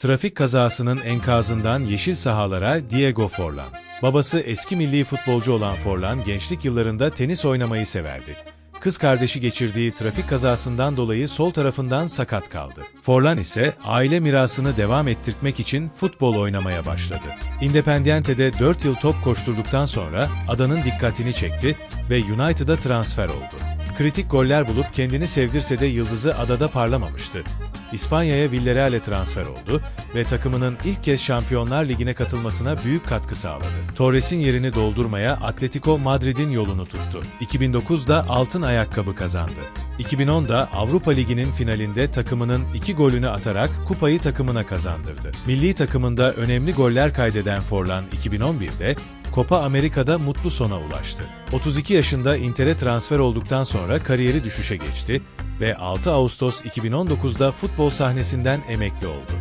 Trafik kazasının enkazından yeşil sahalara Diego Forlan. Babası eski milli futbolcu olan Forlan gençlik yıllarında tenis oynamayı severdi. Kız kardeşi geçirdiği trafik kazasından dolayı sol tarafından sakat kaldı. Forlan ise aile mirasını devam ettirmek için futbol oynamaya başladı. Independiente'de 4 yıl top koşturduktan sonra adanın dikkatini çekti ve United'a transfer oldu. Kritik goller bulup kendini sevdirse de yıldızı adada parlamamıştı. İspanya'ya Villarreal'e transfer oldu ve takımının ilk kez Şampiyonlar Ligi'ne katılmasına büyük katkı sağladı. Torres'in yerini doldurmaya Atletico Madrid'in yolunu tuttu. 2009'da altın ayakkabı kazandı. 2010'da Avrupa Ligi'nin finalinde takımının iki golünü atarak kupayı takımına kazandırdı. Milli takımında önemli goller kaydeden Forlan 2011'de Copa Amerika'da mutlu sona ulaştı. 32 yaşında Inter'e transfer olduktan sonra kariyeri düşüşe geçti ve 6 Ağustos 2019'da futbol sahnesinden emekli oldu.